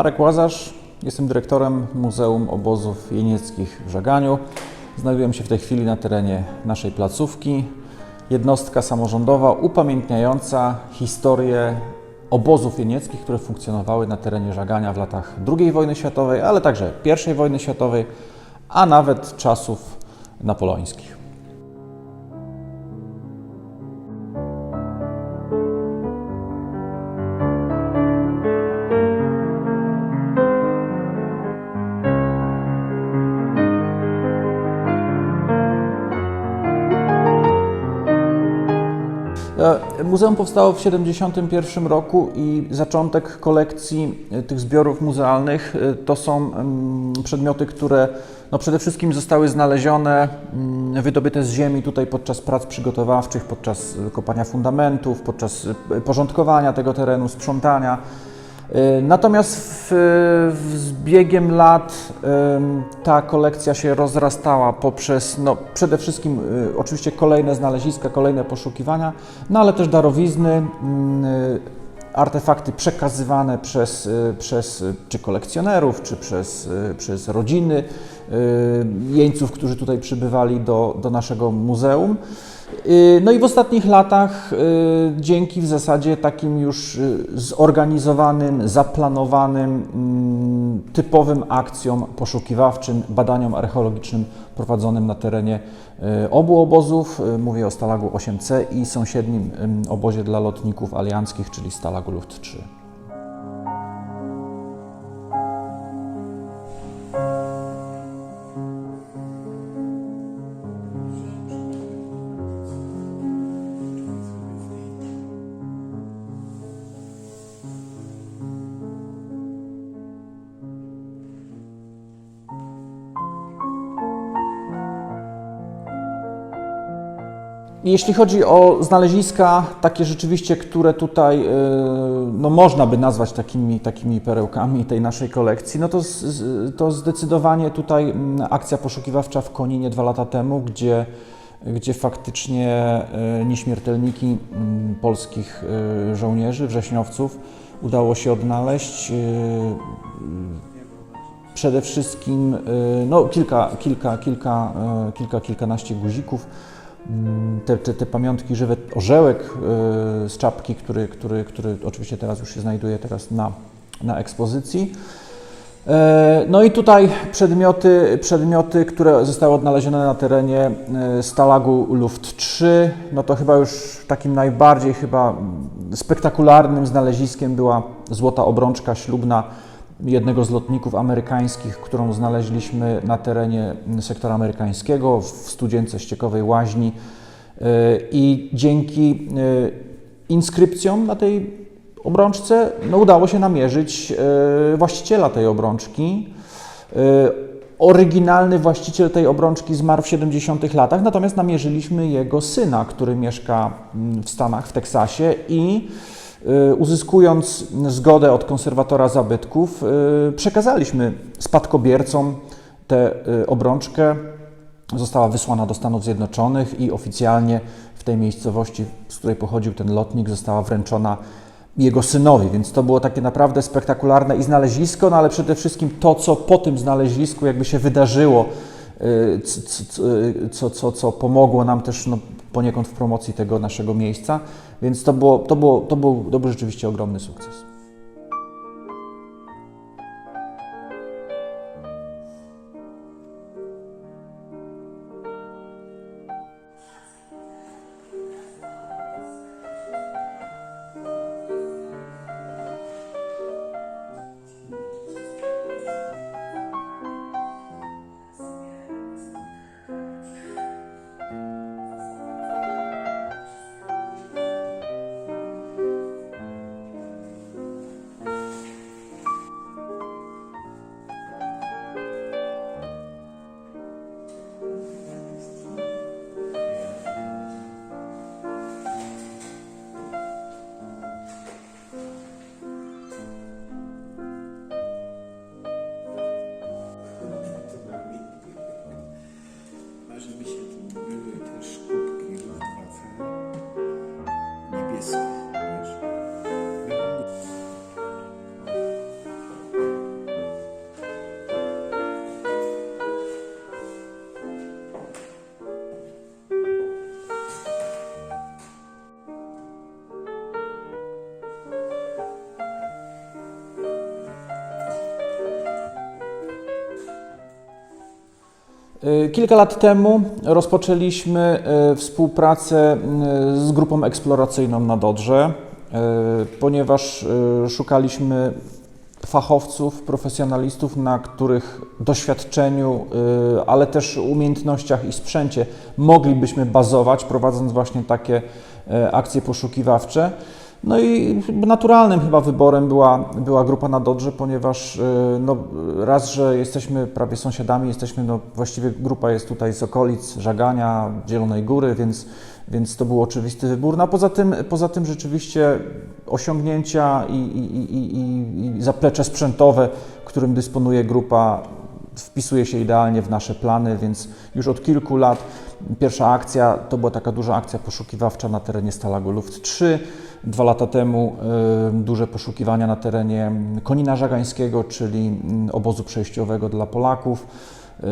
Marek Łazarz, jestem dyrektorem Muzeum Obozów Jenieckich w Żaganiu. Znajduję się w tej chwili na terenie naszej placówki. Jednostka samorządowa upamiętniająca historię obozów jenieckich, które funkcjonowały na terenie Żagania w latach II wojny światowej, ale także I wojny światowej, a nawet czasów napoleońskich. Muzeum powstało w 1971 roku i zaczątek kolekcji e, tych zbiorów muzealnych e, to są mm, przedmioty, które no przede wszystkim zostały znalezione, mm, wydobyte z ziemi tutaj podczas prac przygotowawczych, podczas kopania fundamentów, podczas porządkowania tego terenu, sprzątania. Natomiast w, z biegiem lat ta kolekcja się rozrastała poprzez no, przede wszystkim y, oczywiście kolejne znaleziska, kolejne poszukiwania, no ale też darowizny, y, artefakty przekazywane przez, y, przez czy kolekcjonerów, czy przez, przez rodziny jeńców, którzy tutaj przybywali do, do naszego muzeum. Y, no i w ostatnich latach, y, dzięki w zasadzie takim już y, zorganizowanym, zaplanowanym, mm, typowym akcjom poszukiwawczym, badaniom archeologicznym prowadzonym na terenie obu obozów, mówię o Stalagu 8C i sąsiednim obozie dla lotników alianckich, czyli Stalagu Luft 3. Jeśli chodzi o znaleziska, takie rzeczywiście, które tutaj y, no, można by nazwać takimi, takimi perełkami tej naszej kolekcji, no to, to zdecydowanie tutaj akcja poszukiwawcza w Koninie dwa lata temu, gdzie, gdzie faktycznie y, nieśmiertelniki polskich y, żołnierzy, wrześniowców udało się odnaleźć. Przede wszystkim no, kilka, kilka, kilka, kilka, kilkanaście guzików te, te, te pamiątki żywe, orzełek e, z czapki, który, który, który oczywiście teraz już się znajduje teraz na, na ekspozycji. E, no i tutaj przedmioty, przedmioty, które zostały odnalezione na terenie e, Stalagu Luft 3, no to chyba już takim najbardziej chyba spektakularnym znaleziskiem była złota obrączka ślubna jednego z lotników amerykańskich, którą znaleźliśmy na terenie sektora amerykańskiego w studience ściekowej łaźni e, i dzięki e, inskrypcjom na tej obrączce no, udało się namierzyć e, właściciela tej obrączki. Oryginalny właściciel tej obrączki zmarł w 70 latach, natomiast namierzyliśmy jego syna, który mieszka w Stanach, w Teksasie i uzyskując zgodę od konserwatora zabytków, y, przekazaliśmy spadkobiercom tę y, obrączkę. Została wysłana do Stanów Zjednoczonych i oficjalnie w tej miejscowości, z której pochodził ten lotnik, została wręczona jego synowi, więc to było takie naprawdę spektakularne i znalezisko, no ale przede wszystkim to, co po tym znalezisku jakby się wydarzyło, co, co, co pomogło nam też no, poniekąd w promocji tego naszego miejsca, więc to, było, to, było, to, był, to był rzeczywiście ogromny sukces. Kilka lat temu rozpoczęliśmy y, współpracę y, z grupą eksploracyjną na Dodrze, y, ponieważ y, szukaliśmy fachowców, profesjonalistów, na których doświadczeniu, y, ale też umiejętnościach i sprzęcie moglibyśmy bazować, prowadząc właśnie takie y, akcje poszukiwawcze. No i naturalnym chyba wyborem była, była grupa na Dodrze, ponieważ y, no, raz, że jesteśmy prawie sąsiadami, jesteśmy, no, właściwie grupa jest tutaj z okolic Żagania, Zielonej Góry, więc, więc to był oczywisty wybór. No a poza tym, poza tym rzeczywiście osiągnięcia i, i, i, i, zaplecze sprzętowe, którym dysponuje grupa, wpisuje się idealnie w nasze plany, więc już od kilku lat pierwsza akcja to była taka duża akcja poszukiwawcza na terenie Stalago Luft 3. Dwa lata temu duże poszukiwania na terenie Konina Żagańskiego, czyli mm, obozu przejściowego dla Polaków.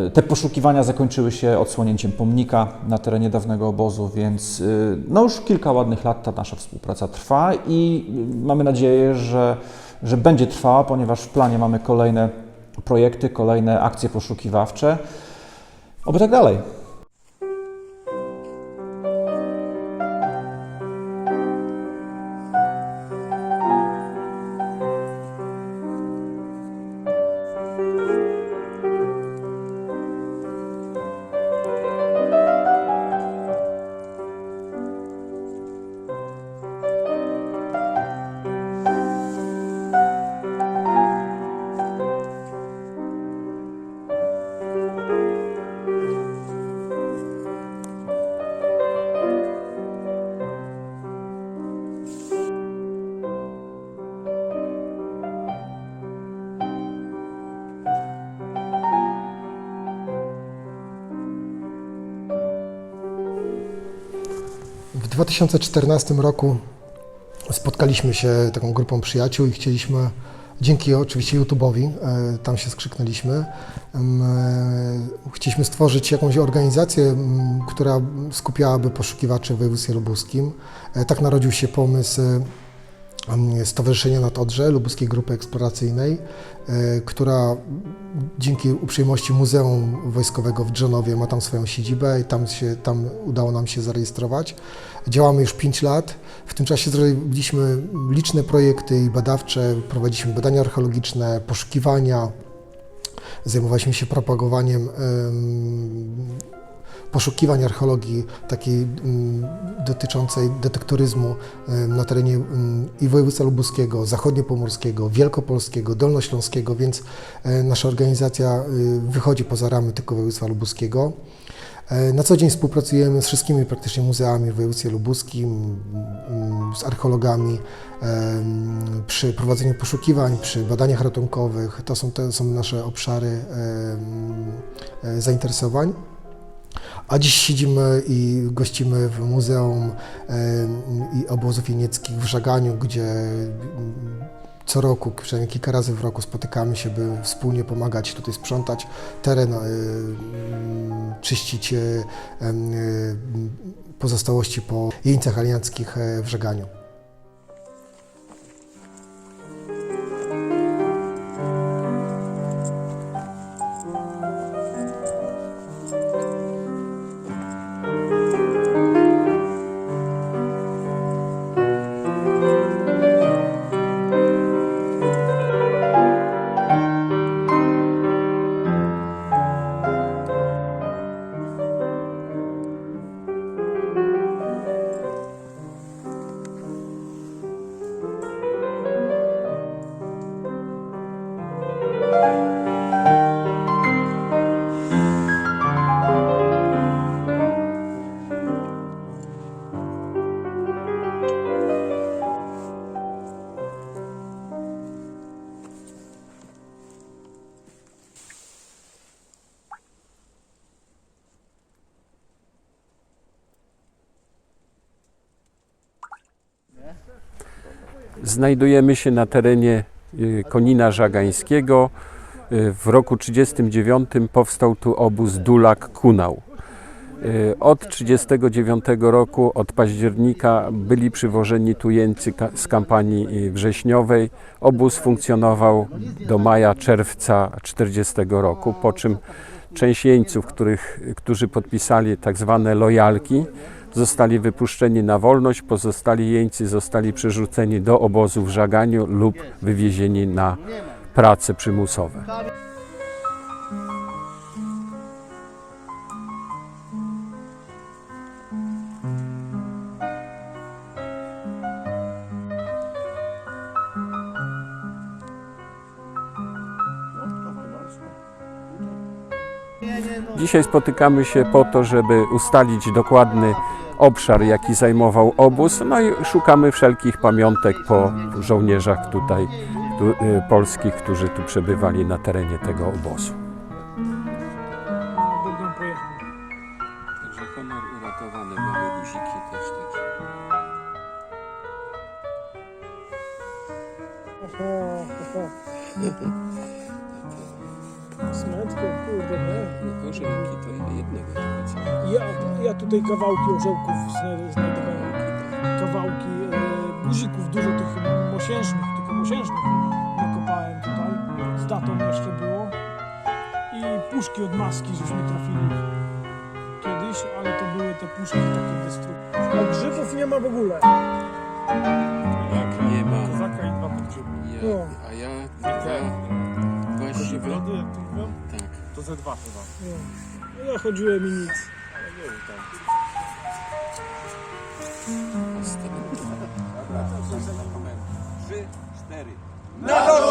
Y, Te poszukiwania zakończyły się odsłonięciem pomnika na terenie dawnego obozu, więc y, no już kilka ładnych lat ta nasza współpraca trwa i y, mamy nadzieję, że, że będzie trwała, ponieważ w planie mamy kolejne projekty, kolejne akcje poszukiwawcze. Oby tak dalej. 2014 roku spotkaliśmy się taką grupą przyjaciół i chcieliśmy, dzięki oczywiście YouTube'owi, e, tam się skrzyknęliśmy, e, chcieliśmy stworzyć jakąś organizację, która skupiałaby poszukiwaczy w województwie lubuskim. E, Tak narodził się pomysł Stowarzyszenia na Todrze, Lubuskiej Grupy Eksploracyjnej, e, która dzięki uprzejmości Muzeum Wojskowego w Drzanowie ma tam swoją siedzibę i tam, się, tam udało nam się zarejestrować. Działamy już 5 lat. W tym czasie zrobiliśmy liczne projekty badawcze, prowadziliśmy badania archeologiczne, poszukiwania, zajmowaliśmy się propagowaniem em, poszukiwań archeologii takiej mm, dotyczącej detektoryzmu na terenie mm, i województwa lubuskiego, zachodniopomorskiego, wielkopolskiego, dolnośląskiego, więc e, nasza organizacja y, wychodzi poza ramy tylko województwa lubuskiego. E, Na co dzień współpracujemy z wszystkimi praktycznie muzeami w województwie lubuskim, mm, z archeologami przy prowadzeniu poszukiwań, przy badaniach ratunkowych. To są, to są nasze obszary e, zainteresowań. A dziś siedzimy i gościmy w Muzeum i Obozów Jenieckich w Żaganiu, gdzie mm, co roku, przynajmniej kilka razy w roku spotykamy się, by wspólnie pomagać tutaj sprzątać teren, e, mm, czyścić e, e, pozostałości po jeńcach alianckich w Żaganiu. Znajdujemy się na terenie y, Konina Żagańskiego. Y, W roku 1939 powstał tu obóz Dulak Kunał. Y, Od 1939 roku, od października byli przywożeni tu jeńcy z kampanii wrześniowej. Obóz funkcjonował do maja, czerwca 1940 roku, po czym część jeńców, których, którzy podpisali tak zwane lojalki, zostali wypuszczeni na wolność, pozostali jeńcy zostali przerzuceni do obozu w Żaganiu lub wywiezieni na prace przymusowe. Dzisiaj spotykamy się po to, żeby ustalić dokładny obszar, jaki zajmował obóz, no i szukamy wszelkich pamiątek po żołnierzach tutaj tu, y, polskich, którzy tu przebywali na terenie tego obozu. Kawałki orzełków zna- znajdowałem. Kawałki e, guzików, dużo tych mosiężnych, tylko mosiężnych nakopałem tutaj. Z datą jeszcze było. I puszki od maski, żeśmy trafili kiedyś, ale to były te puszki takie destrukcyjne. A grzybów nie ma w ogóle. Jak nie ma, Kozaka i dwa podgrzyby. ja, No. a ja dwa właściwe. Brody, jak to mówią? Tak. To ze dwa chyba. No. No ja chodziłem i nic. Ale nie wiem tam. Dobra, to są Trzy, cztery. Na dole!